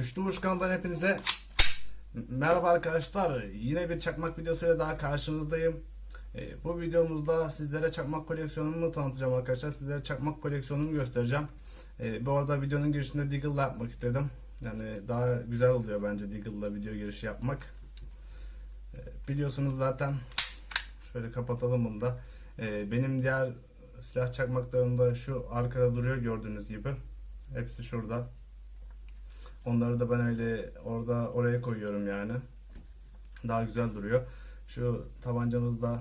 Üçlü Vuruş kanalından hepinize merhaba arkadaşlar. Yine bir çakmak videosuyla daha karşınızdayım. Ee, bu videomuzda sizlere çakmak koleksiyonumu tanıtacağım arkadaşlar. Sizlere çakmak koleksiyonumu göstereceğim. Ee, bu arada videonun girişinde Deagle'la yapmak istedim. Yani daha güzel oluyor bence Deagle'la video girişi yapmak. Ee, biliyorsunuz zaten şöyle kapatalım bunu da. Benim diğer silah çakmaklarım da şu arkada duruyor gördüğünüz gibi. Hepsi şurada. Onları da ben öyle orada oraya koyuyorum yani. Daha güzel duruyor. Şu tabancamızı da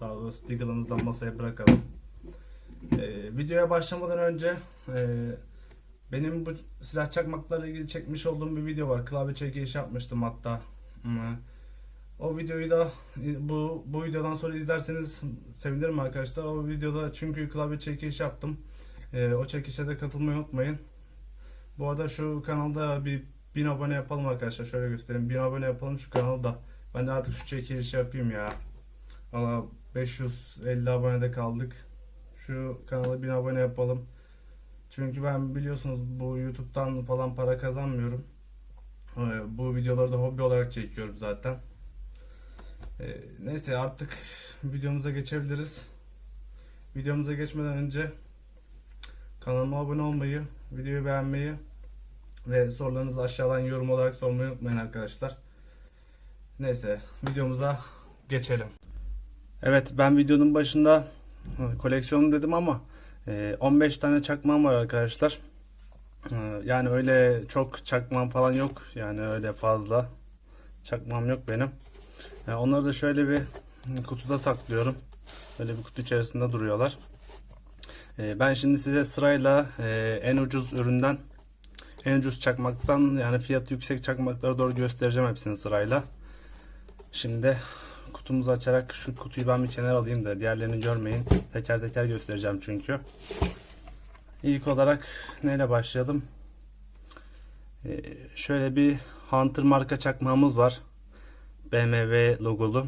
daha doğrusu Deagle'ımızı da masaya bırakalım. Ee, videoya başlamadan önce e, benim bu silah çakmaklarla ilgili çekmiş olduğum bir video var. Klavye çekilişi yapmıştım hatta. O videoyu da e, bu bu videodan sonra izlerseniz sevinirim arkadaşlar. O videoda çünkü klavye çekilişi yaptım. Ee, o çekilişe de katılmayı unutmayın. Bu arada şu kanalda bir 1000 abone yapalım arkadaşlar. Şöyle göstereyim. 1000 abone yapalım şu kanalda. Ben de artık şu çekilişi yapayım ya. Valla 550 abonede kaldık. Şu kanala 1000 abone yapalım. Çünkü ben biliyorsunuz bu YouTube'dan falan para kazanmıyorum. Ee, Bu videoları da hobi olarak çekiyorum zaten. Ee, Neyse artık videomuza geçebiliriz. Videomuza geçmeden önce kanalıma abone olmayı, videoyu beğenmeyi ve sorularınızı aşağıdan yorum olarak sormayı unutmayın arkadaşlar. Neyse videomuza geçelim. Evet ben videonun başında e, koleksiyonum dedim ama e, 15 tane çakmağım var arkadaşlar. E, Yani öyle çok çakmağım falan yok. Yani öyle fazla çakmağım yok benim. E, Onları da şöyle bir kutuda saklıyorum. Böyle bir kutu içerisinde duruyorlar. E, Ben şimdi size sırayla e, en ucuz üründen en ucuz çakmaktan yani fiyatı yüksek çakmaklara doğru göstereceğim hepsini sırayla. Şimdi kutumuzu açarak şu kutuyu ben bir kenara alayım da diğerlerini görmeyin. Teker teker göstereceğim çünkü. İlk olarak neyle başlayalım? Ee, şöyle bir Hunter marka çakmağımız var. BMW logolu.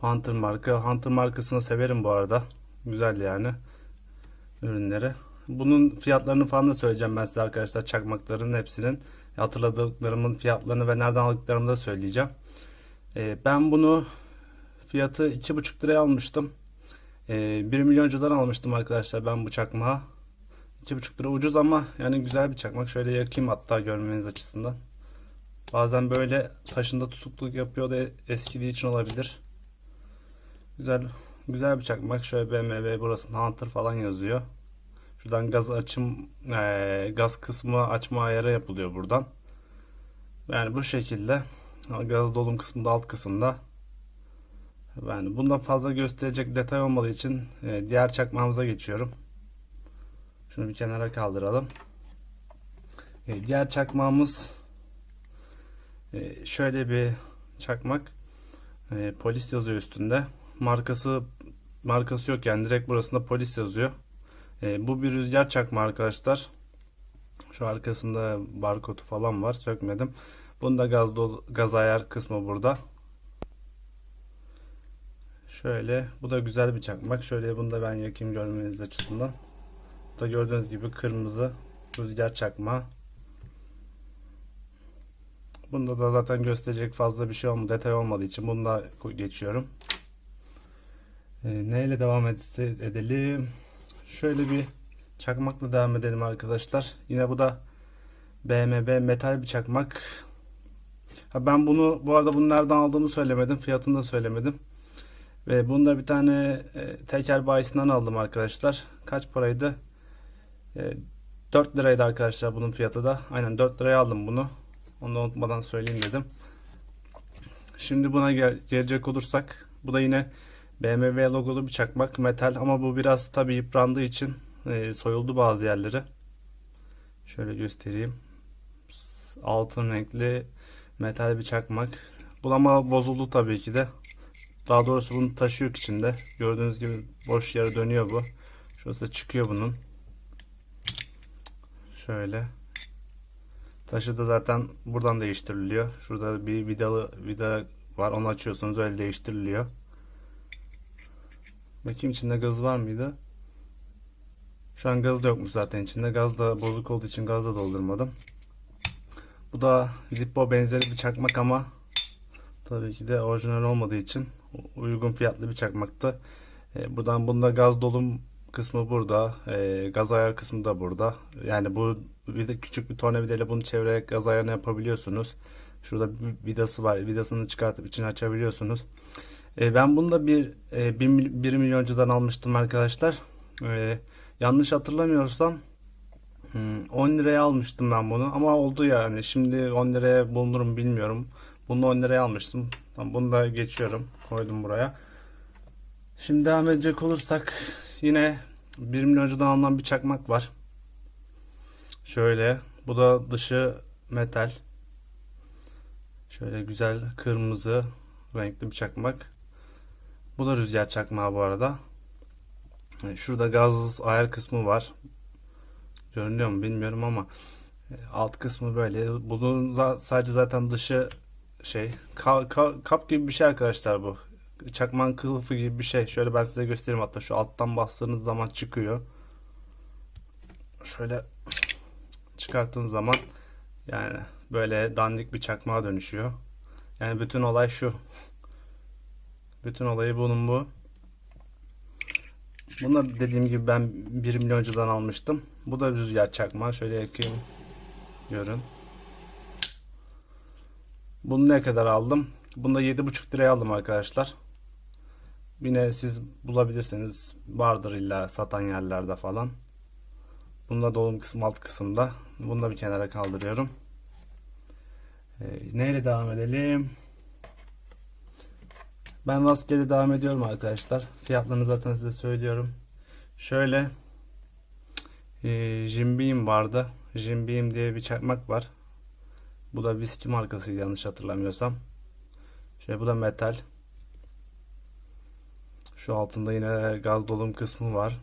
Hunter marka. Hunter markasını severim bu arada. Güzel yani ürünleri. Bunun fiyatlarını falan da söyleyeceğim ben size arkadaşlar çakmakların hepsinin hatırladıklarımın fiyatlarını ve nereden aldıklarımı da söyleyeceğim. Ee, ben bunu fiyatı 2,5 liraya almıştım. Ee, 1 milyoncudan almıştım arkadaşlar ben bu çakmağı. 2,5 lira ucuz ama yani güzel bir çakmak. Şöyle yakayım hatta görmeniz açısından. Bazen böyle taşında tutukluk yapıyor da eskiliği için olabilir. Güzel güzel bir çakmak. Şöyle BMW burası Hunter falan yazıyor. Şuradan gaz açım eee, gaz kısmı açma ayarı yapılıyor buradan. Yani bu şekilde gaz dolum kısmında alt kısımda. Yani bundan fazla gösterecek detay olmadığı için e, diğer çakmağımıza geçiyorum. Şunu bir kenara kaldıralım. E, diğer çakmağımız e, şöyle bir çakmak. E, polis yazıyor üstünde. Markası markası yok yani direkt burasında polis yazıyor. E, bu bir rüzgar çakma arkadaşlar. Şu arkasında barkodu falan var. Sökmedim. Bunda gaz dolu, gaz ayar kısmı burada. Şöyle bu da güzel bir çakmak. Şöyle bunu da ben yakayım görmeniz açısından. Bu da gördüğünüz gibi kırmızı rüzgar çakma. Bunda da zaten gösterecek fazla bir şey olmadı, detay olmadığı için bunu da geçiyorum. E, neyle devam ed- edelim? Şöyle bir çakmakla devam edelim arkadaşlar. Yine bu da BMW metal bir çakmak. Ha ben bunu bu arada bunu nereden aldığımı söylemedim. Fiyatını da söylemedim. Ve bunu da bir tane e, teker bayisinden aldım arkadaşlar. Kaç paraydı? E, 4 liraydı arkadaşlar bunun fiyatı da. Aynen 4 liraya aldım bunu. Onu da unutmadan söyleyeyim dedim. Şimdi buna gel gelecek olursak bu da yine BMW logolu bir çakmak metal ama bu biraz tabi yıprandığı için e, soyuldu bazı yerleri. Şöyle göstereyim. Altın renkli metal bir çakmak. Bu ama bozuldu tabii ki de. Daha doğrusu bunu taşı yok içinde. Gördüğünüz gibi boş yere dönüyor bu. Şurası çıkıyor bunun. Şöyle. Taşı da zaten buradan değiştiriliyor. Şurada bir vidalı vida var. Onu açıyorsunuz öyle değiştiriliyor. Bakayım içinde gaz var mıydı? Şu an gaz da yokmuş zaten içinde. Gaz da bozuk olduğu için gaz da doldurmadım. Bu da Zippo benzeri bir çakmak ama tabii ki de orijinal olmadığı için uygun fiyatlı bir çakmaktı. E, buradan bunda gaz dolum kısmı burada. e, gaz ayar kısmı da burada. Yani bu bir de küçük bir tornavidayla bunu çevirerek gaz ayarını yapabiliyorsunuz. Şurada bir vidası var. Vidasını çıkartıp içini açabiliyorsunuz. E, ben bunu da bir, e, 1, milyoncudan almıştım arkadaşlar. E, yanlış hatırlamıyorsam hmm, 10 liraya almıştım ben bunu. Ama oldu yani. Şimdi 10 liraya bulunurum bilmiyorum. Bunu 10 liraya almıştım. Tamam, bunu da geçiyorum. Koydum buraya. Şimdi devam edecek olursak yine 1 milyoncudan alınan bir çakmak var. Şöyle. Bu da dışı metal. Şöyle güzel kırmızı renkli bir çakmak. Bu da rüzgar çakmağı bu arada. E, Şurada gaz ayar kısmı var. Görünüyor mu bilmiyorum ama e, alt kısmı böyle. Bunun sadece zaten dışı şey ka- ka- kap gibi bir şey arkadaşlar bu. Çakmağın kılıfı gibi bir şey. Şöyle ben size göstereyim hatta şu alttan bastığınız zaman çıkıyor. Şöyle çıkarttığınız zaman yani böyle dandik bir çakmağa dönüşüyor. Yani bütün olay şu. Bütün olayı bunun bu. Bunu da dediğim gibi ben 1 milyoncudan almıştım. Bu da rüzgar çakma. Şöyle yakayım. Görün. Bunu ne kadar aldım? Bunu da 7,5 liraya aldım arkadaşlar. Yine siz bulabilirsiniz. Vardır illa satan yerlerde falan. Bunda dolum kısmı alt kısımda. Bunu da bir kenara kaldırıyorum. Ee, neyle devam edelim? Ben rastgele devam ediyorum arkadaşlar. Fiyatlarını zaten size söylüyorum. Şöyle e, Jim Beam vardı. Jim Beam diye bir çakmak var. Bu da viski markası yanlış hatırlamıyorsam. Şöyle bu da metal. Şu altında yine gaz dolum kısmı var.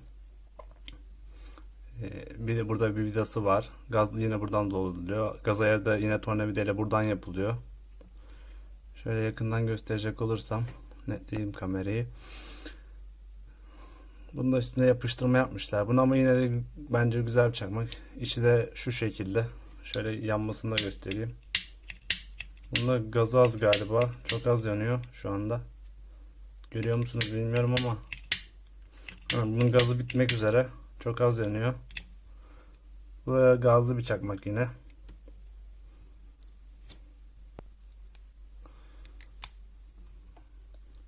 E, bir de burada bir vidası var. Gaz yine buradan doluluyor. Gaz ayarı da yine tornavidayla buradan yapılıyor. Şöyle yakından gösterecek olursam netleyeyim kamerayı. Bunu da üstüne yapıştırma yapmışlar. Bunu ama yine de bence güzel bir çakmak. İçi de şu şekilde. Şöyle yanmasını da göstereyim. Bunda gazı az galiba. Çok az yanıyor şu anda. Görüyor musunuz bilmiyorum ama. Ha, bunun gazı bitmek üzere. Çok az yanıyor. Bu da gazlı bir çakmak yine.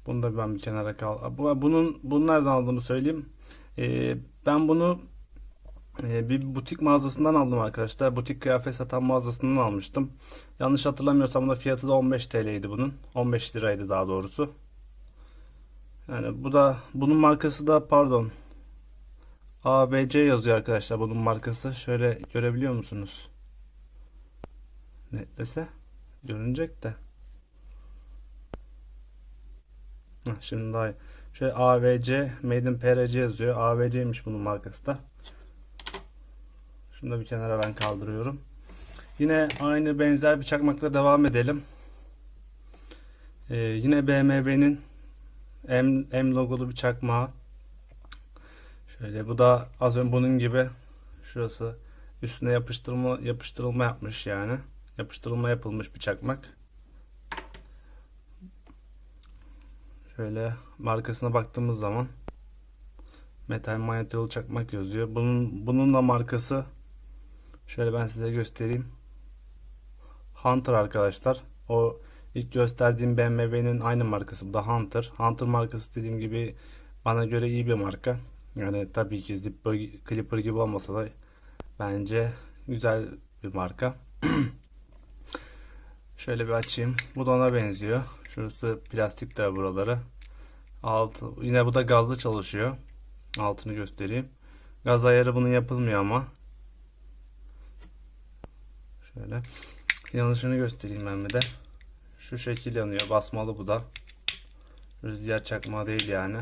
Bunu da ben bir kenara kal. Bu- Bunun bunu nereden aldığımı söyleyeyim. Ee, ben bunu e, bir butik mağazasından aldım arkadaşlar. Butik kıyafet satan mağazasından almıştım. Yanlış hatırlamıyorsam da fiyatı da 15 TL'ydi bunun. 15 liraydı daha doğrusu. Yani bu da bunun markası da pardon. ABC yazıyor arkadaşlar bunun markası. Şöyle görebiliyor musunuz? Netlese görünecek de. Şimdi daha. Şöyle AVC Made in PRC yazıyor. AVC'ymiş bunun markası da. Şunu da bir kenara ben kaldırıyorum. Yine aynı benzer bir çakmakla devam edelim. Ee, yine BMW'nin M, M logolu bir çakmağı. Şöyle bu da az önce bunun gibi şurası üstüne yapıştırma yapıştırılma yapmış yani. Yapıştırılma yapılmış bir çakmak. Şöyle markasına baktığımız zaman metal manyetik yolu çakmak yazıyor. Bunun bunun da markası şöyle ben size göstereyim. Hunter arkadaşlar. O ilk gösterdiğim BMW'nin aynı markası. Bu da Hunter. Hunter markası dediğim gibi bana göre iyi bir marka. Yani tabii ki Zippo Clipper gibi olmasa da bence güzel bir marka. Şöyle bir açayım. Bu da ona benziyor. Şurası plastik de buraları. Altı, yine bu da gazlı çalışıyor. Altını göstereyim. Gaz ayarı bunun yapılmıyor ama. Şöyle. Yanlışını göstereyim ben bir de. Şu şekil yanıyor. Basmalı bu da. Rüzgar çakma değil yani.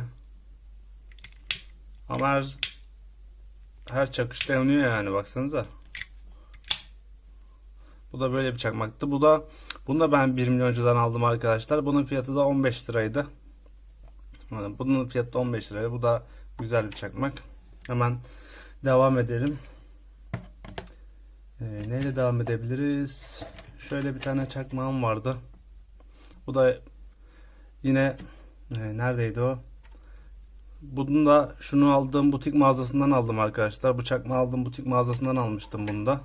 Ama her, her çakışta yanıyor yani baksanıza. Bu da böyle bir çakmaktı. Bu da bunu da ben 1 milyoncudan aldım arkadaşlar. Bunun fiyatı da 15 liraydı. Bunun fiyatı da 15 liraydı. Bu da güzel bir çakmak. Hemen devam edelim. Ee, neyle devam edebiliriz? şöyle bir tane çakmağım vardı. Bu da yine e, neredeydi o? Bunu da şunu aldığım butik mağazasından aldım arkadaşlar. Bu çakmağı aldığım butik mağazasından almıştım bunu da.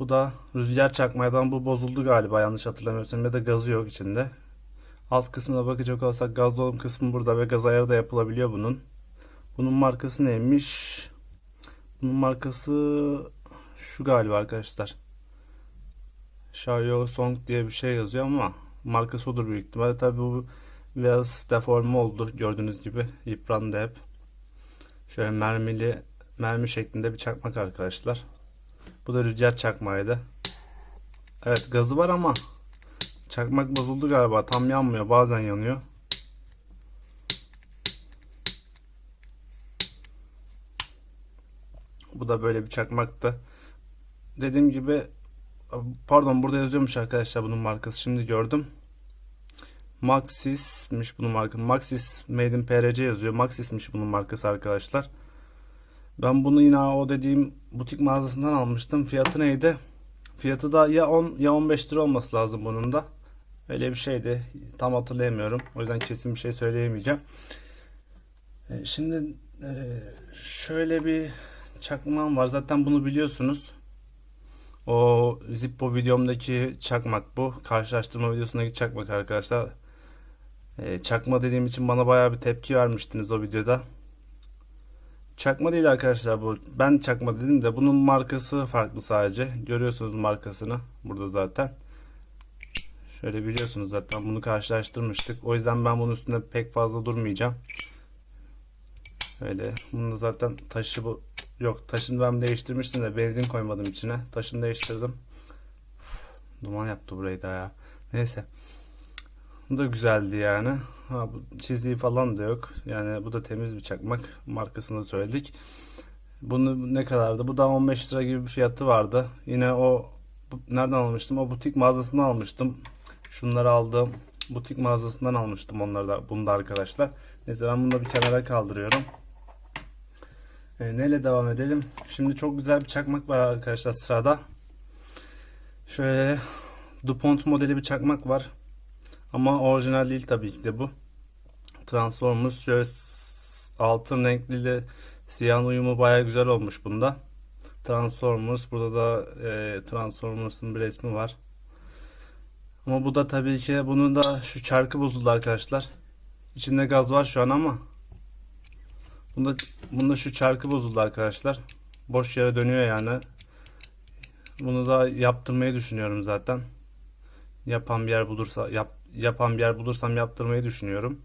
Bu da rüzgar çakmadan bu bozuldu galiba yanlış hatırlamıyorsam ya da gazı yok içinde. Alt kısmına bakacak olsak gaz dolum kısmı burada ve gaz ayarı da yapılabiliyor bunun. Bunun markası neymiş? Bunun markası şu galiba arkadaşlar. Xiaoyo Song diye bir şey yazıyor ama markası odur büyük ihtimalle. Tabi bu biraz deforme oldu gördüğünüz gibi. Yıprandı hep. Şöyle mermili mermi şeklinde bir çakmak arkadaşlar. Bu da rüzgar çakmağıydı. Evet gazı var ama çakmak bozuldu galiba. Tam yanmıyor. Bazen yanıyor. Bu da böyle bir çakmaktı. Dediğim gibi pardon burada yazıyormuş arkadaşlar bunun markası. Şimdi gördüm. Maxis'miş bunun markası. Maxis Made in PRC yazıyor. Maxis'miş bunun markası arkadaşlar. Ben bunu yine o dediğim butik mağazasından almıştım. Fiyatı neydi? Fiyatı da ya 10 ya 15 lira olması lazım bunun da. Öyle bir şeydi. Tam hatırlayamıyorum. O yüzden kesin bir şey söyleyemeyeceğim. E, Şimdi e, şöyle bir çakmağım var. Zaten bunu biliyorsunuz. O Zippo videomdaki çakmak bu. Karşılaştırma videosundaki çakmak arkadaşlar. E, Çakma dediğim için bana bayağı bir tepki vermiştiniz o videoda. Çakma değil arkadaşlar bu. Ben çakma dedim de bunun markası farklı sadece. Görüyorsunuz markasını burada zaten. Şöyle biliyorsunuz zaten bunu karşılaştırmıştık. O yüzden ben bunun üstünde pek fazla durmayacağım. Öyle. Bunun zaten taşı bu. Yok taşını ben değiştirmiştim de benzin koymadım içine. Taşını değiştirdim. Duman yaptı burayı da ya. Neyse. Bu da güzeldi yani. Ha, bu çizdiği falan da yok. Yani bu da temiz bir çakmak. Markasını söyledik. Bunu ne kadardı? Bu da 15 lira gibi bir fiyatı vardı. Yine o nereden almıştım? O butik mağazasından almıştım. Şunları aldım. Butik mağazasından almıştım onları da. Bunu da arkadaşlar. Neyse ben bunu da bir kenara kaldırıyorum. E, neyle devam edelim? Şimdi çok güzel bir çakmak var arkadaşlar sırada. Şöyle DuPont modeli bir çakmak var. Ama orijinal değil tabii ki de bu. Transformers şöyle altın renkliyle siyah uyumu baya güzel olmuş bunda. Transformers burada da e, Transformers'ın bir resmi var. Ama bu da tabii ki bunun da şu çarkı bozuldu arkadaşlar. İçinde gaz var şu an ama bunda bunda şu çarkı bozuldu arkadaşlar. Boş yere dönüyor yani. Bunu da yaptırmayı düşünüyorum zaten. Yapan bir yer bulursa yap, yapan bir yer bulursam yaptırmayı düşünüyorum.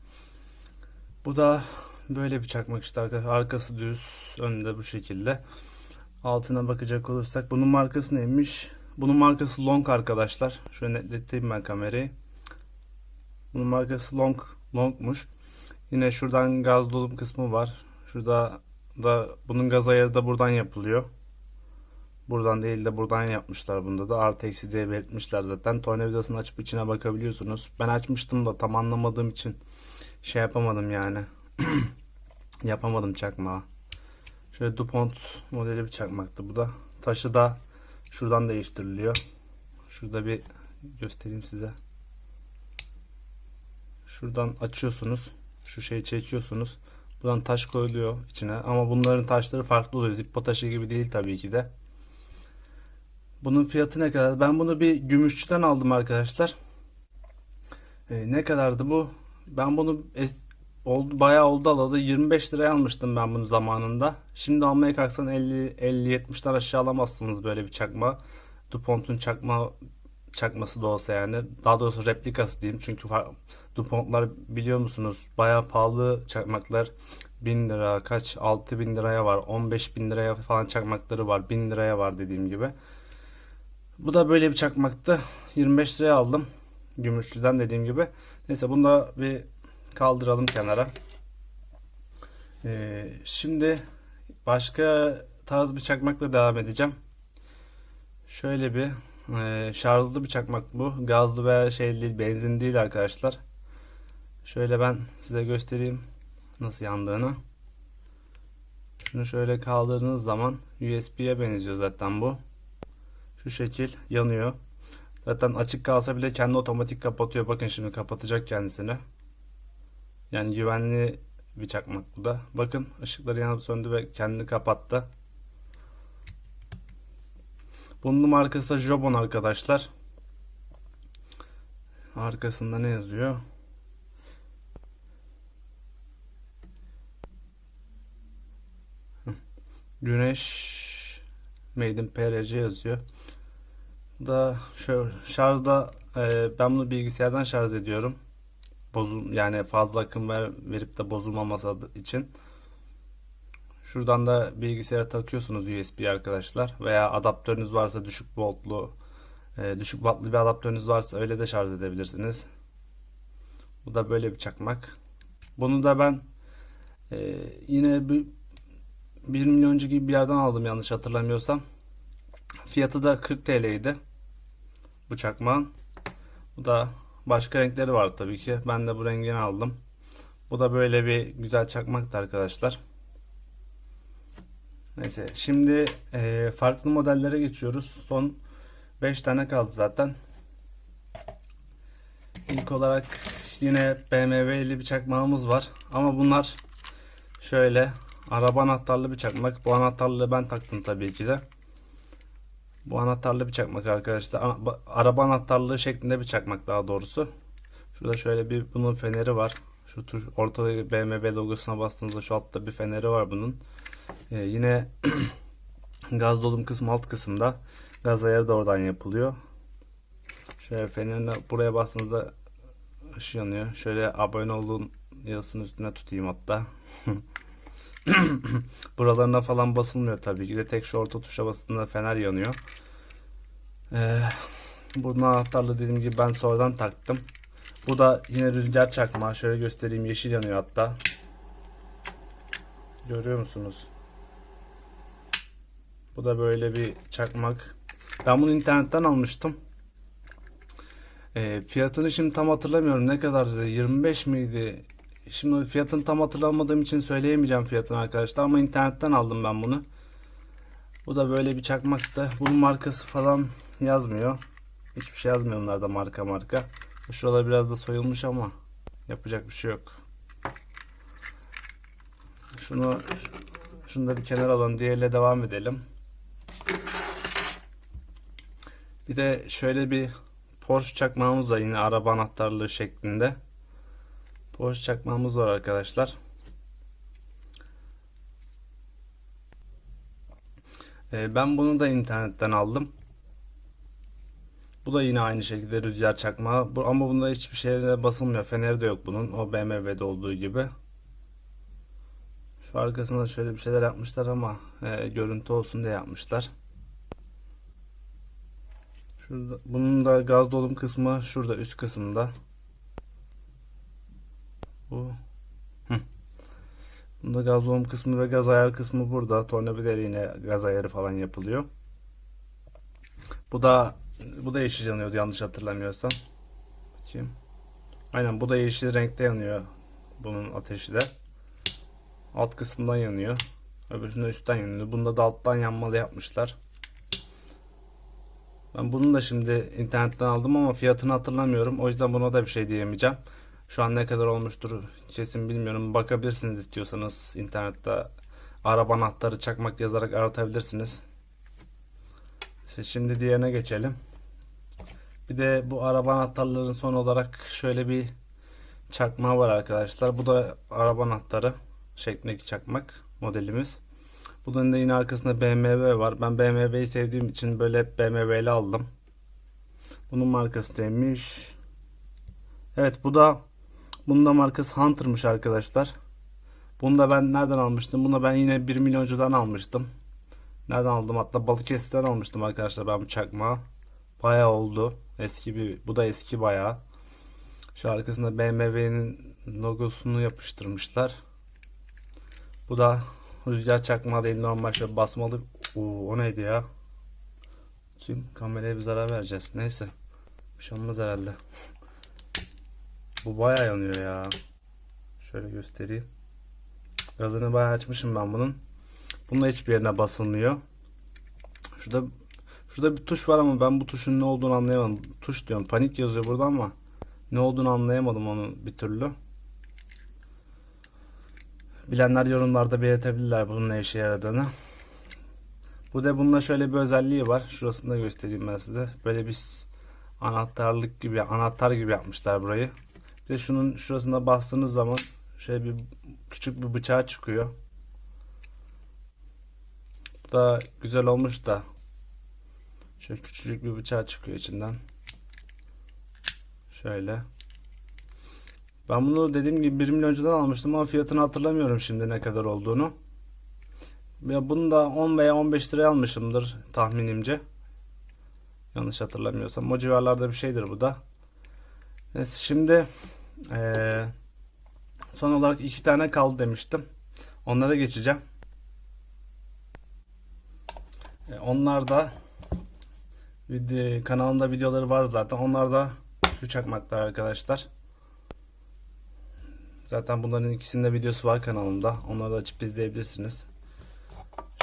Bu da böyle bir çakmak işte arkadaşlar. Arkası düz, önünde bu şekilde. Altına bakacak olursak bunun markası neymiş? Bunun markası Long arkadaşlar. Şöyle netleteyim ben kamerayı. Bunun markası Long Long'muş. Yine şuradan gaz dolum kısmı var. Şurada da bunun gaz ayarı da buradan yapılıyor. Buradan değil de buradan yapmışlar bunda da. Artı eksi diye belirtmişler zaten. Tornavidasını açıp içine bakabiliyorsunuz. Ben açmıştım da tam anlamadığım için şey yapamadım yani. Yapamadım çakmağı. Şöyle DuPont modeli bir çakmaktı bu da. Taşı da şuradan değiştiriliyor. Şurada bir göstereyim size. Şuradan açıyorsunuz. Şu şeyi çekiyorsunuz. Buradan taş koyuluyor içine. Ama bunların taşları farklı oluyor. Zippo taşı gibi değil tabii ki de. Bunun fiyatı ne kadar? Ben bunu bir gümüşçüden aldım arkadaşlar. Ee, ne kadardı bu? Ben bunu oldu bayağı oldu alalı 25 liraya almıştım ben bunu zamanında. Şimdi almaya kalksan 50 50 70'ten aşağı alamazsınız böyle bir çakma. DuPont'un çakma çakması da olsa yani. Daha doğrusu replikası diyeyim. Çünkü DuPont'lar biliyor musunuz? Bayağı pahalı çakmaklar. 1000 lira kaç 6000 liraya var. 15 bin liraya falan çakmakları var. 1000 liraya var dediğim gibi. Bu da böyle bir çakmaktı. 25 liraya aldım. Gümüşçüden dediğim gibi. Neyse bunu da bir kaldıralım kenara. Ee, şimdi başka tarz bir çakmakla devam edeceğim. Şöyle bir e, şarjlı bir çakmak bu. Gazlı veya şey değil, benzin değil arkadaşlar. Şöyle ben size göstereyim nasıl yandığını. Şunu şöyle kaldırdığınız zaman USB'ye benziyor zaten bu. Şu şekil yanıyor. Zaten açık kalsa bile kendi otomatik kapatıyor. Bakın şimdi kapatacak kendisini. Yani güvenli bir çakmak bu da. Bakın ışıkları yanıp söndü ve kendini kapattı. Bunun markası da Jobon arkadaşlar. Arkasında ne yazıyor? Güneş Made in PRC yazıyor. Bu da şöyle şarjda e, ben bunu bilgisayardan şarj ediyorum. Bozul yani fazla akım ver, verip de bozulmaması için. Şuradan da bilgisayara takıyorsunuz USB arkadaşlar veya adaptörünüz varsa düşük voltlu e, düşük wattlı bir adaptörünüz varsa öyle de şarj edebilirsiniz. Bu da böyle bir çakmak. Bunu da ben e, yine bir 1 milyoncu gibi bir yerden aldım yanlış hatırlamıyorsam. Fiyatı da 40 TL'ydi. Bu çakmağın. Bu da başka renkleri var tabii ki. Ben de bu rengini aldım. Bu da böyle bir güzel çakmaktı arkadaşlar. Neyse şimdi e, farklı modellere geçiyoruz. Son 5 tane kaldı zaten. İlk olarak yine BMW'li bir çakmağımız var. Ama bunlar şöyle araba anahtarlı bir çakmak. Bu anahtarlığı ben taktım tabii ki de. Bu anahtarlı bir çakmak arkadaşlar. Araba anahtarlığı şeklinde bir çakmak daha doğrusu. Şurada şöyle bir bunun feneri var. Şu tuş ortada BMW logosuna bastığınızda şu altta bir feneri var bunun. Ee, yine gaz dolum kısmı alt kısımda. Gaz ayarı da oradan yapılıyor. Şöyle fenerine buraya bastığınızda ışığı yanıyor. Şöyle abone olduğun yazısının üstüne tutayım hatta. Buralarına falan basılmıyor tabii ki de tek şu orta tuşa bastığında fener yanıyor. Ee, bunun anahtarlığı dediğim gibi ben sonradan taktım. Bu da yine rüzgar çakmağı. Şöyle göstereyim yeşil yanıyor hatta. Görüyor musunuz? Bu da böyle bir çakmak. Ben bunu internetten almıştım. Ee, fiyatını şimdi tam hatırlamıyorum. Ne kadar 25 miydi? Şimdi fiyatını tam hatırlamadığım için söyleyemeyeceğim fiyatını arkadaşlar ama internetten aldım ben bunu. Bu da böyle bir çakmaktı. Bunun markası falan yazmıyor. Hiçbir şey yazmıyor bunlarda marka marka. Şuralar biraz da soyulmuş ama yapacak bir şey yok. Şunu şunu da bir kenara alalım. Diğeriyle devam edelim. Bir de şöyle bir Porsche çakmağımız var yine araba anahtarlığı şeklinde. Porsche çakmağımız var arkadaşlar. Ee, ben bunu da internetten aldım. Bu da yine aynı şekilde rüzgar çakmağı. Ama bunda hiçbir şeye basılmıyor. Feneri de yok bunun. O BMW'de olduğu gibi. Şu arkasında şöyle bir şeyler yapmışlar ama e, görüntü olsun diye yapmışlar. Şurada, bunun da gaz dolum kısmı şurada üst kısımda. Bu. Hı. Bunda gaz dolum kısmı ve gaz ayar kısmı burada. Tornavida yine gaz ayarı falan yapılıyor. Bu da bu da yeşil yanıyordu yanlış hatırlamıyorsam. Bakayım. Aynen bu da yeşil renkte yanıyor. Bunun ateşi de. Alt kısımdan yanıyor. Öbürsünde üstten yanıyor. Bunda da alttan yanmalı yapmışlar. Ben bunu da şimdi internetten aldım ama fiyatını hatırlamıyorum. O yüzden buna da bir şey diyemeyeceğim. Şu an ne kadar olmuştur kesin bilmiyorum. Bakabilirsiniz istiyorsanız internette araba anahtarı çakmak yazarak aratabilirsiniz. Şimdi diğerine geçelim. Bir de bu araba anahtarlarının son olarak şöyle bir çakma var arkadaşlar. Bu da araba anahtarı şeklindeki çakmak modelimiz. Bunun da yine arkasında BMW var. Ben BMW'yi sevdiğim için böyle BMW'li aldım. Bunun markası neymiş? Evet bu da bunun da markası Hunter'mış arkadaşlar. Bunu da ben nereden almıştım? Bunu ben yine 1 milyoncudan almıştım. Nereden aldım? Hatta Balıkesir'den almıştım arkadaşlar ben bu çakmağı. Bayağı oldu. Eski bir, bu da eski bayağı. Şu arkasında BMW'nin logosunu yapıştırmışlar. Bu da rüzgar çakmağı değil normal şöyle basmalı. Oo, o neydi ya? Kim? Kameraya bir zarar vereceğiz. Neyse. Bir şey olmaz herhalde. Bu bayağı yanıyor ya. Şöyle göstereyim. Gazını bayağı açmışım ben bunun. Bunda hiçbir yerine basılmıyor. Şurada Şurada bir tuş var ama ben bu tuşun ne olduğunu anlayamadım. Tuş diyorum. Panik yazıyor burada ama ne olduğunu anlayamadım onu bir türlü. Bilenler yorumlarda belirtebilirler bunun ne işe yaradığını. Bu da bununla şöyle bir özelliği var. Şurasını da göstereyim ben size. Böyle bir anahtarlık gibi, anahtar gibi yapmışlar burayı. Bir de şunun şurasına bastığınız zaman şöyle bir küçük bir bıçağı çıkıyor. Bu da güzel olmuş da. Şöyle küçücük bir bıçağı çıkıyor içinden. Şöyle. Ben bunu dediğim gibi 1 milyon önceden almıştım ama fiyatını hatırlamıyorum şimdi ne kadar olduğunu. Ya bunu da 10 veya 15 liraya almışımdır tahminimce. Yanlış hatırlamıyorsam. O civarlarda bir şeydir bu da. Neyse şimdi eee, son olarak iki tane kaldı demiştim. Onlara geçeceğim. E, onlar da video, kanalımda videoları var zaten. Onlar da şu çakmaklar arkadaşlar. Zaten bunların ikisinde videosu var kanalımda. Onları da açıp izleyebilirsiniz.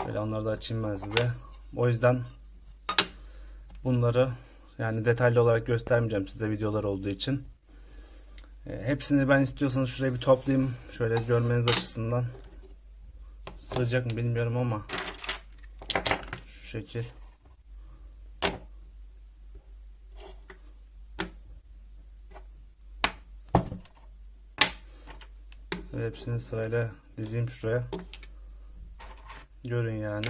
Şöyle onları da açayım ben size. O yüzden bunları yani detaylı olarak göstermeyeceğim size videolar olduğu için. E, hepsini ben istiyorsanız şuraya bir toplayayım. Şöyle görmeniz açısından. Sığacak mı bilmiyorum ama şu şekil. Hepsini sırayla dizeyim şuraya. Görün yani.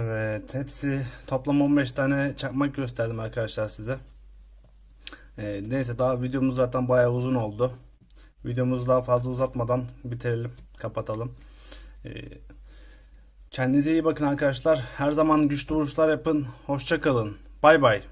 Evet, hepsi toplam 15 tane çakmak gösterdim arkadaşlar size. Ee, neyse daha videomuz zaten bayağı uzun oldu. Videomuzu daha fazla uzatmadan bitirelim, kapatalım. Ee, kendinize iyi bakın arkadaşlar. Her zaman güçlü vuruşlar yapın. Hoşça kalın. Bay bay.